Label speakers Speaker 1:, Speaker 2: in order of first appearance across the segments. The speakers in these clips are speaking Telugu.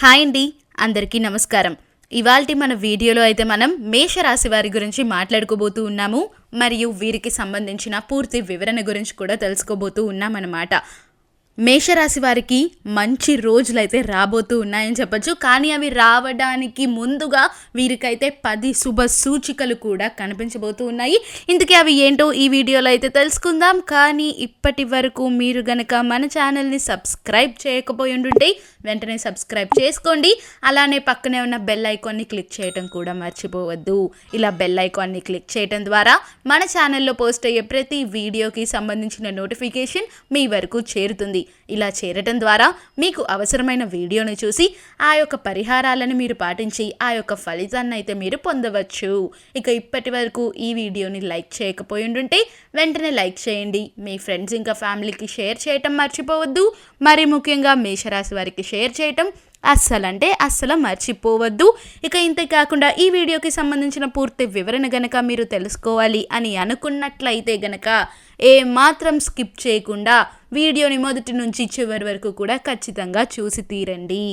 Speaker 1: హాయ్ అండి అందరికీ నమస్కారం. ఇవాల్టి మన వీడియోలో అయితే మనం మేషరాశి వారి గురించి మాట్లాడుకోబోతూ ఉన్నాము మరియు వీరికి సంబంధించిన పూర్తి వివరణ గురించి కూడా తెలుసుకోబోతూ ఉన్నామన్నమాట. మేషరాశి వారికి మంచి రోజులైతే రాబోతూ ఉన్నాయని చెప్పచ్చు. కానీ అవి రావడానికి ముందుగా వీరికైతే పది శుభ సూచికలు కూడా కనిపించబోతూ ఉన్నాయి. ఇందుకే అవి ఏంటో ఈ వీడియోలో అయితే తెలుసుకుందాం. కానీ ఇప్పటి వరకు మీరు గనక మన ఛానల్ని సబ్స్క్రైబ్ చేయకపోయి ఉంటుంటే వెంటనే సబ్స్క్రైబ్ చేసుకోండి. అలానే పక్కనే ఉన్న బెల్ ఐకాన్ని క్లిక్ చేయడం కూడా మర్చిపోవద్దు. ఇలా బెల్ ఐకాన్ని క్లిక్ చేయడం ద్వారా మన ఛానల్లో పోస్ట్ అయ్యే ప్రతి వీడియోకి సంబంధించిన నోటిఫికేషన్ మీ వరకు చేరుతుంది. ఇలా చేరటం ద్వారా మీకు అవసరమైన వీడియోని చూసి ఆ యొక్క పరిహారాలను మీరు పాటించి ఆ యొక్క ఫలితాన్ని అయితే మీరు పొందవచ్చు. ఇక ఇప్పటి వరకు ఈ వీడియోని లైక్ చేయకపోయి ఉంటుంటే వెంటనే లైక్ చేయండి. మీ ఫ్రెండ్స్ ఇంకా ఫ్యామిలీకి షేర్ చేయటం మర్చిపోవద్దు. మరి ముఖ్యంగా మేషరాశి వారికి షేర్ చేయటం అస్సలంటే అస్సలు మర్చిపోవద్దు. ఇక ఇంతే కాకుండా ఈ వీడియోకి సంబంధించిన పూర్తి వివరణ గనక మీరు తెలుసుకోవాలి అని అనుకున్నట్లయితే గనక ఏ మాత్రం స్కిప్ చేయకుండా వీడియోని మొదటి నుంచి చివరి వరకు కూడా ఖచ్చితంగా చూసి తీరండి.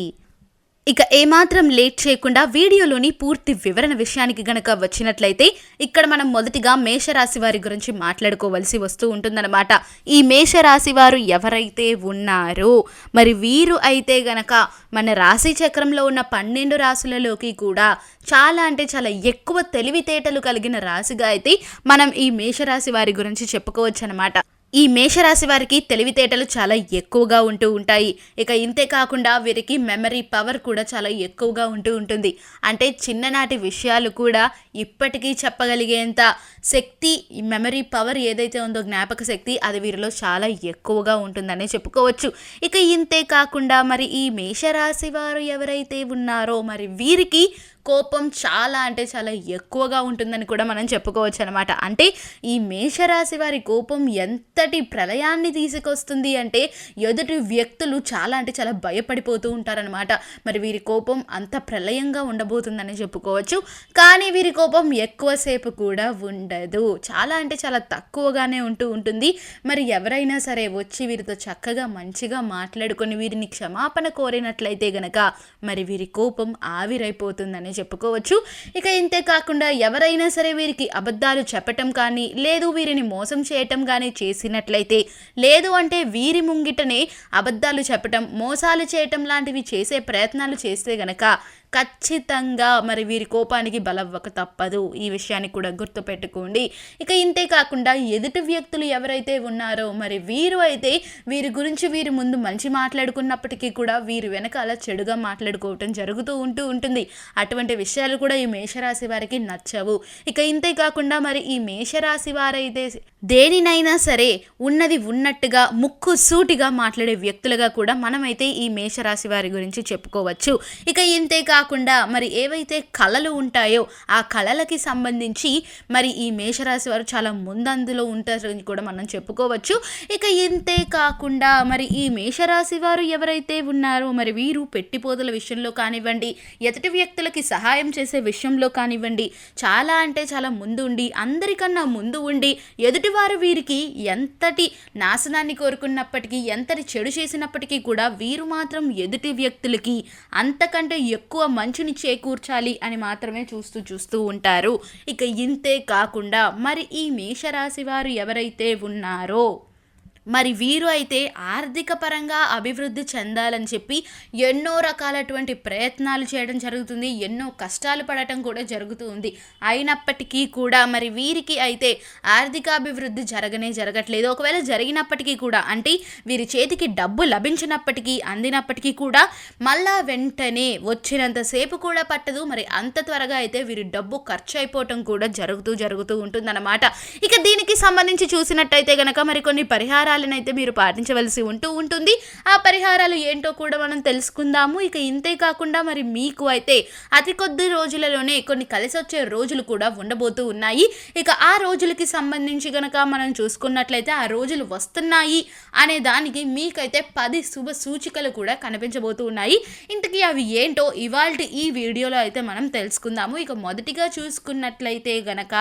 Speaker 1: ఇక ఏమాత్రం లేట్ చేయకుండా వీడియోలోని పూర్తి వివరణ విషయానికి గనక వచ్చినట్లయితే ఇక్కడ మనం మొదటిగా మేషరాశి వారి గురించి మాట్లాడుకోవలసి వస్తూ ఉంటుందన్నమాట. ఈ మేషరాశి వారు ఎవరైతే ఉన్నారో మరి వీరు అయితే గనక మన రాశి చక్రంలో ఉన్న పన్నెండు రాశులలోకి కూడా చాలా అంటే చాలా ఎక్కువ తెలివితేటలు కలిగిన రాశిగా అయితే మనం ఈ మేషరాశి వారి గురించి చెప్పుకోవచ్చు అనమాట ఈ మేషరాశి వారికి తెలివితేటలు చాలా ఎక్కువగా ఉంటూ ఉంటాయి. ఇక ఇంతే కాకుండా వీరికి మెమరీ పవర్ కూడా చాలా ఎక్కువగా ఉంటూ ఉంటుంది. అంటే చిన్ననాటి విషయాలు కూడా ఇప్పటికీ చెప్పగలిగేంత శక్తి మెమరీ పవర్ ఏదైతే ఉందో జ్ఞాపక శక్తి అది వీరిలో చాలా ఎక్కువగా ఉంటుందని చెప్పుకోవచ్చు. ఇక ఇంతే కాకుండా మరి ఈ మేషరాశి వారు ఎవరైతే ఉన్నారో మరి వీరికి కోపం చాలా అంటే చాలా ఎక్కువగా ఉంటుందని కూడా మనం చెప్పుకోవచ్చు అనమాట అంటే ఈ మేషరాశి వారి కోపం ఎంతటి ప్రళయాన్ని తీసుకొస్తుంది అంటే ఎదుటి వ్యక్తులు చాలా అంటే చాలా భయపడిపోతూ ఉంటారనమాట మరి వీరి కోపం అంత ప్రళయంగా ఉండబోతుందని చెప్పుకోవచ్చు. కానీ వీరి కోపం ఎక్కువసేపు కూడా ఉండదు. చాలా అంటే చాలా తక్కువగానే ఉంటూ ఉంటుంది. మరి ఎవరైనా సరే వచ్చి వీరితో చక్కగా మంచిగా మాట్లాడుకొని వీరిని క్షమాపణ కోరినట్లయితే గనక మరి వీరి కోపం ఆవిరైపోతుందని చెప్పుకోవచ్చు. ఇక ఇంతే కాకుండా ఎవరైనా సరే వీరికి అబద్ధాలు చెప్పటం కానీ లేదు వీరిని మోసం చేయటం కానీ చేసినట్లయితే లేదు అంటే వీరి ముంగిటనే అబద్ధాలు చెప్పటం మోసాలు చేయటం లాంటివి చేసే ప్రయత్నాలు చేస్తే గనక ఖచ్చితంగా మరి వీరి కోపానికి బలవ్వక తప్పదు. ఈ విషయాన్ని కూడా గుర్తుపెట్టుకోండి. ఇక ఇంతే కాకుండా ఎదుటి వ్యక్తులు ఎవరైతే ఉన్నారో మరి వీరు అయితే వీరి గురించి వీరి ముందు మంచి మాట్లాడుకున్నప్పటికీ కూడా వీరి వెనకాల చెడుగా మాట్లాడుకోవటం జరుగుతూ ఉంటూ ఉంటుంది. అటువంటి విషయాలు కూడా ఈ మేషరాశి వారికి నచ్చవు. ఇక ఇంతే కాకుండా మరి ఈ మేషరాశి వారైతే దేనినైనా సరే ఉన్నది ఉన్నట్టుగా ముక్కు సూటిగా మాట్లాడే వ్యక్తులుగా కూడా మనమైతే ఈ మేషరాశి వారి గురించి చెప్పుకోవచ్చు. ఇక ఇంతే కాకుండా మరి ఏవైతే కళలు ఉంటాయో ఆ కళలకి సంబంధించి మరి ఈ మేషరాశి వారు చాలా ముందందులో ఉంటారని కూడా మనం చెప్పుకోవచ్చు. ఇక ఇంతే కాకుండా మరి ఈ మేషరాశి వారు ఎవరైతే ఉన్నారో మరి వీరు పెట్టిపోతల విషయంలో కానివ్వండి ఎదుటి వ్యక్తులకి సహాయం చేసే విషయంలో కానివ్వండి చాలా అంటే చాలా ముందు ఉండి అందరికన్నా ముందు ఉండి ఎదుటివారు వీరికి ఎంతటి నాశనాన్ని కోరుకున్నప్పటికీ ఎంతటి చెడు చేసినప్పటికీ కూడా వీరు మాత్రం ఎదుటి వ్యక్తులకి అంతకంటే ఎక్కువ మంచిని చేకూర్చాలి అని మాత్రమే చూస్తూ చూస్తూ ఉంటారు. ఇక ఇంతే కాకుండా మరి ఈ మేషరాశి వారు ఎవరైతే ఉన్నారో మరి వీరు అయితే ఆర్థిక పరంగా అభివృద్ధి చెందాలని చెప్పి ఎన్నో రకాలటువంటి ప్రయత్నాలు చేయడం జరుగుతుంది. ఎన్నో కష్టాలు పడటం కూడా జరుగుతూ ఉంది. అయినప్పటికీ కూడా మరి వీరికి అయితే ఆర్థిక అభివృద్ధి జరగనే జరగట్లేదు. ఒకవేళ జరిగినప్పటికీ కూడా అంటే వీరి చేతికి డబ్బు లభించినప్పటికీ అందినప్పటికీ కూడా మళ్ళా వెంటనే వచ్చినంతసేపు కూడా పట్టదు. మరి అంత త్వరగా అయితే వీరి డబ్బు ఖర్చు అయిపోవటం కూడా జరుగుతూ జరుగుతూ ఉంటుందన్నమాట. ఇక దీనికి సంబంధించి చూసినట్టయితే గనక మరి కొన్ని పరిహారాలు పరిహారాలను అయితే మీరు పాటించవలసి ఉంటూ ఉంటుంది. ఆ పరిహారాలు ఏంటో కూడా మనం తెలుసుకుందాము. ఇక ఇంతే కాకుండా మరి మీకు అయితే అతి కొద్ది రోజులలోనే కొన్ని కలిసి వచ్చే రోజులు కూడా ఉండబోతూ ఉన్నాయి. ఇక ఆ రోజులకి సంబంధించి కనుక మనం చూసుకున్నట్లయితే ఆ రోజులు వస్తున్నాయి అనే దానికి మీకైతే పది శుభ సూచికలు కూడా కనిపించబోతూ ఉన్నాయి. ఇంతకీ అవి ఏంటో ఇవాళ ఈ వీడియోలో అయితే మనం తెలుసుకుందాము. ఇక మొదటిగా చూసుకున్నట్లయితే గనక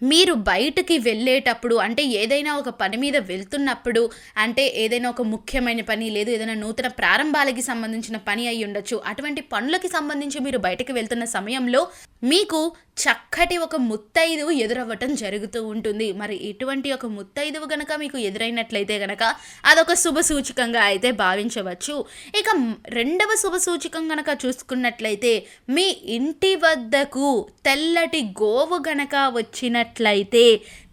Speaker 1: మీరు బయటికి వెళ్ళేటప్పుడు అంటే ఏదైనా ఒక పని మీద వెళ్తున్నప్పుడు అంటే ఏదైనా ఒక ముఖ్యమైన పని లేదు ఏదైనా నూతన ప్రారంభాలకి సంబంధించిన పని అయి ఉండొచ్చు అటువంటి పనులకి సంబంధించి మీరు బయటకు వెళ్తున్న సమయంలో మీకు చక్కటి ఒక ముత్తైదువు ఎదురవ్వటం జరుగుతూ ఉంటుంది. మరి ఇటువంటి ఒక ముత్తైదువు గనక మీకు ఎదురైనట్లయితే గనక అదొక శుభ సూచకంగా అయితే భావించవచ్చు. ఇక రెండవ శుభ సూచకం గనక చూసుకున్నట్లయితే మీ ఇంటి వద్దకు తెల్లటి గోవు గనక వచ్చినట్లయితే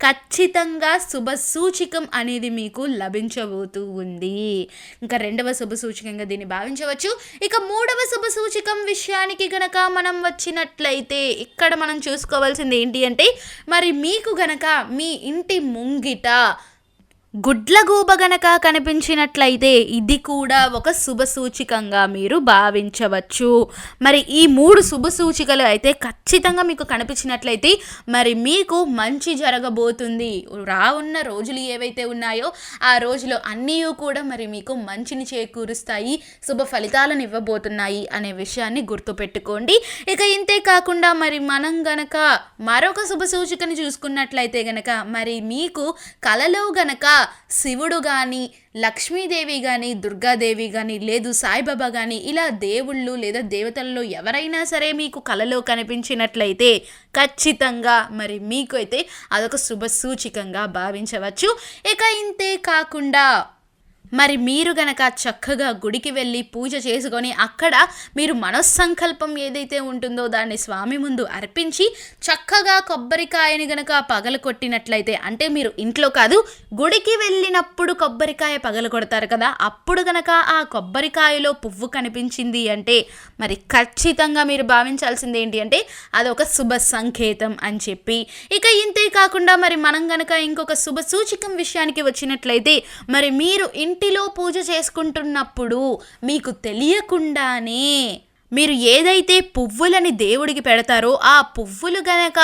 Speaker 1: ఖచ్చితంగా శుభ సూచికం అనేది మీకు లభించబోతూ ఉంది. ఇంకా రెండవ శుభ సూచకంగా దీన్ని భావించవచ్చు. ఇక మూడవ శుభ సూచకం విషయానికి గనక మనం వచ్చినట్లయితే ఇక్కడ మనం చూసుకోవాల్సింది ఏంటి అంటే మరి మీకు గనక మీ ఇంటి ముంగిట గుడ్లగూబ గనక కనిపించినట్లయితే ఇది కూడా ఒక శుభ సూచికంగా మీరు భావించవచ్చు. మరి ఈ మూడు శుభ సూచికలు అయితే ఖచ్చితంగా మీకు కనిపించినట్లయితే మరి మీకు మంచి జరగబోతుంది. రావున్న రోజులు ఏవైతే ఉన్నాయో ఆ రోజులు అన్నీ కూడా మరి మీకు మంచిని చేకూరుస్తాయి శుభ ఫలితాలను ఇవ్వబోతున్నాయి అనే విషయాన్ని గుర్తుపెట్టుకోండి. ఇక ఇంతే కాకుండా మరి మనం గనక మరొక శుభ సూచికను చూసుకున్నట్లయితే గనక మరి మీకు కలలో గనక శివుడు కానీ లక్ష్మీదేవి కానీ దుర్గాదేవి కానీ లేదు సాయిబాబా కానీ ఇలా దేవుళ్ళు లేదా దేవతల్లో ఎవరైనా సరే మీకు కలలో కనిపించినట్లయితే ఖచ్చితంగా మరి మీకు అయితే అదొక శుభ సూచికంగా భావించవచ్చు. ఇక ఇంతే కాకుండా మరి మీరు గనక చక్కగా గుడికి వెళ్ళి పూజ చేసుకొని అక్కడ మీరు మనస్సంకల్పం ఏదైతే ఉంటుందో దాన్ని స్వామి ముందు అర్పించి చక్కగా కొబ్బరికాయని గనక పగల కొట్టినట్లయితే అంటే మీరు ఇంట్లో కాదు గుడికి వెళ్ళినప్పుడు కొబ్బరికాయ పగల కొడతారు కదా అప్పుడు గనక ఆ కొబ్బరికాయలో పువ్వు కనిపించింది అంటే మరి ఖచ్చితంగా మీరు భావించాల్సింది ఏంటి అంటే అదొక శుభ సంకేతం అని చెప్పి. ఇక ఇంతే కాకుండా మరి మనం గనక ఇంకొక శుభ సూచికం విషయానికి వచ్చినట్లయితే మరి మీరు ఇంటి ఇంటిలో పూజ చేసుకుంటున్నప్పుడు మీకు తెలియకుండానే మీరు ఏదైతే పువ్వులని దేవుడికి పెడతారో ఆ పువ్వులు గనక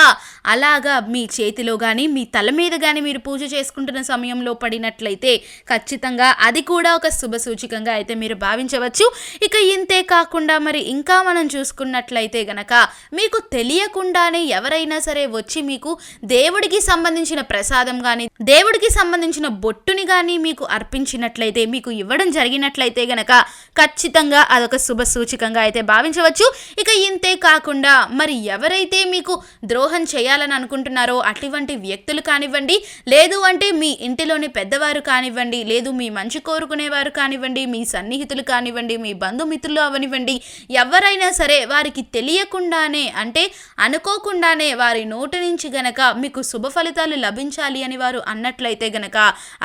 Speaker 1: అలాగా మీ చేతిలో కానీ మీ తల మీద కానీ మీరు పూజ చేసుకుంటున్న సమయంలో పడినట్లయితే ఖచ్చితంగా అది కూడా ఒక శుభ సూచికంగా అయితే మీరు భావించవచ్చు. ఇక ఇంతే కాకుండా మరి ఇంకా మనం చూసుకున్నట్లయితే గనక మీకు తెలియకుండానే ఎవరైనా సరే వచ్చి మీకు దేవుడికి సంబంధించిన ప్రసాదం కానీ దేవుడికి సంబంధించిన బొట్టుని కానీ మీకు అర్పించినట్లయితే మీకు ఇవ్వడం జరిగినట్లయితే గనక ఖచ్చితంగా అదొక శుభ సూచికంగా అయితే భావించవచ్చు. ఇక ఇంతే కాకుండా మరి ఎవరైతే మీకు ద్రోహం చేయాలని అనుకుంటున్నారో అటువంటి వ్యక్తులు కానివ్వండి లేదు అంటే మీ ఇంటిలోని పెద్దవారు కానివ్వండి లేదు మీ మంచి కోరుకునేవారు కానివ్వండి మీ సన్నిహితులు కానివ్వండి మీ బంధుమిత్రులు అవనివ్వండి ఎవరైనా సరే వారికి తెలియకుండానే అంటే అనుకోకుండానే వారి నోటి నుంచి గనక మీకు శుభ ఫలితాలు లభించాలి అని వారు అన్నట్లయితే గనక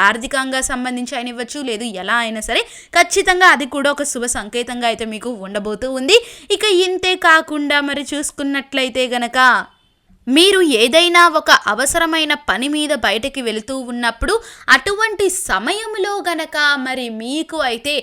Speaker 1: ఆర్థికంగా సంబంధించి అయినవచ్చు లేదు ఎలా అయినా సరే ఖచ్చితంగా అది కూడా ఒక శుభ సంకేతంగా అయితే మీకు ఉండబోతూ ఉంది. ఇక ఇంతే కాకుండా మరి చూసుకున్నట్లయితే గనక మీరు ఏదైనా ఒక అవసరమైన పని మీద బయటకి వెళుతూ ఉన్నప్పుడు అటువంటి సమయంలో గనక మరి మీకు అయితే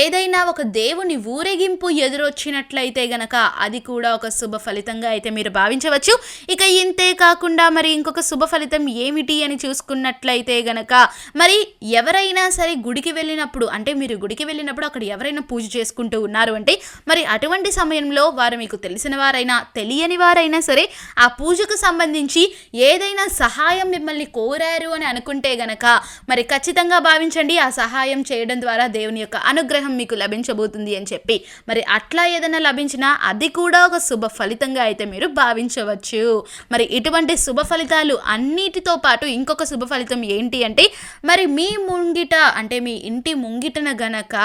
Speaker 1: ఏదైనా ఒక దేవుని ఊరేగింపు ఎదురొచ్చినట్లయితే గనక అది కూడా ఒక శుభ ఫలితంగా అయితే మీరు భావించవచ్చు. ఇక ఇంతే కాకుండా మరి ఇంకొక శుభ ఫలితం ఏమిటి అని చూసుకున్నట్లయితే గనక మరి ఎవరైనా సరే గుడికి వెళ్ళినప్పుడు అంటే మీరు గుడికి వెళ్ళినప్పుడు అక్కడ ఎవరైనా పూజ చేసుకుంటూ ఉన్నారు అంటే మరి అటువంటి సమయంలో వారు మీకు తెలిసిన వారైనా తెలియని వారైనా సరే ఆ పూజ పూజకు సంబంధించి ఏదైనా సహాయం మిమ్మల్ని కోరారు అని అనుకుంటే గనక మరి ఖచ్చితంగా భావించండి. ఆ సహాయం చేయడం ద్వారా దేవుని యొక్క అనుగ్రహం మీకు లభించబోతుంది అని చెప్పి. మరి అట్లా ఏదైనా లభించినా అది కూడా ఒక శుభ ఫలితంగా అయితే మీరు భావించవచ్చు. మరి ఇటువంటి శుభ ఫలితాలు అన్నిటితో పాటు ఇంకొక శుభ ఫలితం ఏంటి అంటే మరి మీ ముంగిట అంటే మీ ఇంటి ముంగిటన గనక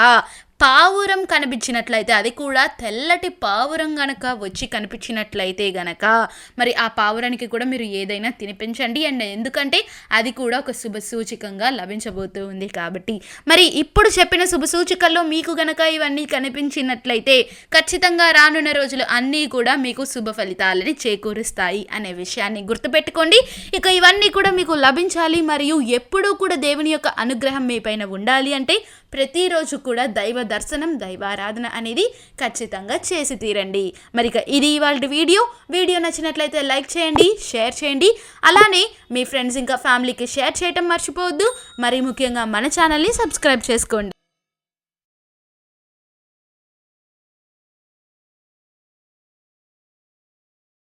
Speaker 1: పావురం కనిపించినట్లయితే అది కూడా తెల్లటి పావురం గనక వచ్చి కనిపించినట్లయితే గనక మరి ఆ పావురానికి కూడా మీరు ఏదైనా తినిపించండి. అండ్ ఎందుకంటే అది కూడా ఒక శుభ సూచికంగా లభించబోతూ ఉంది కాబట్టి. మరి ఇప్పుడు చెప్పిన శుభ సూచికల్లో మీకు గనక ఇవన్నీ కనిపించినట్లయితే ఖచ్చితంగా రానున్న రోజులు అన్నీ కూడా మీకు శుభ ఫలితాలని చేకూరుస్తాయి అనే విషయాన్ని గుర్తుపెట్టుకోండి. ఇక ఇవన్నీ కూడా మీకు లభించాలి మరియు ఎప్పుడూ కూడా దేవుని యొక్క అనుగ్రహం మీ పైన ఉండాలి అంటే ప్రతిరోజు కూడా దైవ దర్శనం దైవారాధన అనేది ఖచ్చితంగా చేసి తీరండి. మరి ఇక ఇది ఇవాళ వీడియో. వీడియో నచ్చినట్లయితే లైక్ చేయండి షేర్ చేయండి. అలానే మీ ఫ్రెండ్స్ ఇంకా ఫ్యామిలీకి షేర్ చేయటం మర్చిపోవద్దు. మరి ముఖ్యంగా మన ఛానల్ని సబ్స్క్రైబ్ చేసుకోండి.